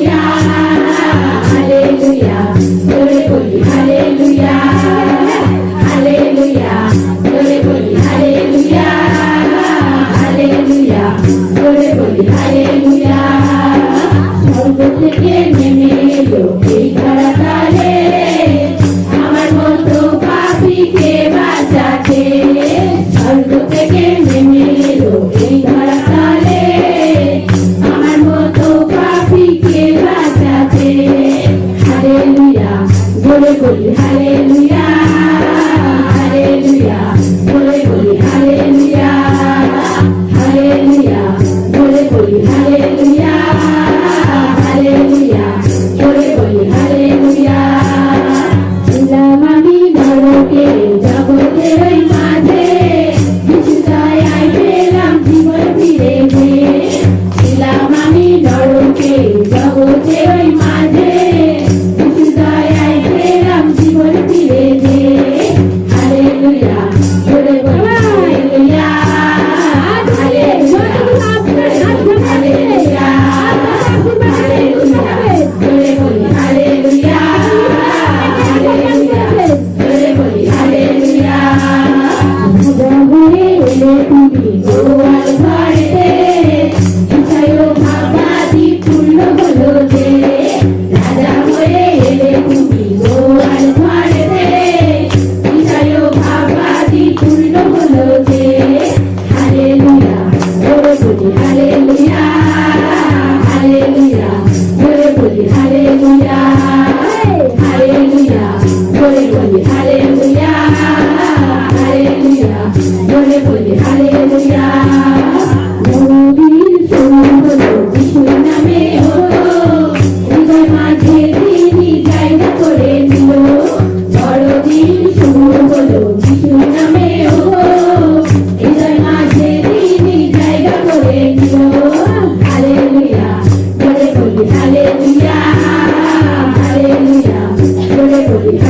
Hallelujah Hallelujah. বলি hallelujah hallelujah জোরে বলি হালেলুয়া নবীর সুন্দর যিশু নামে হলো হৃদয় মাঝে তিনি জায়গা করে দিল বড়দিন শুরু হলো যিশু নামে হলো হৃদয় মাঝে তিনি জায়গা করে দিল হালেলুয়া জোরে বলি হালেলুয়া হালেলুয়া জোরে বলি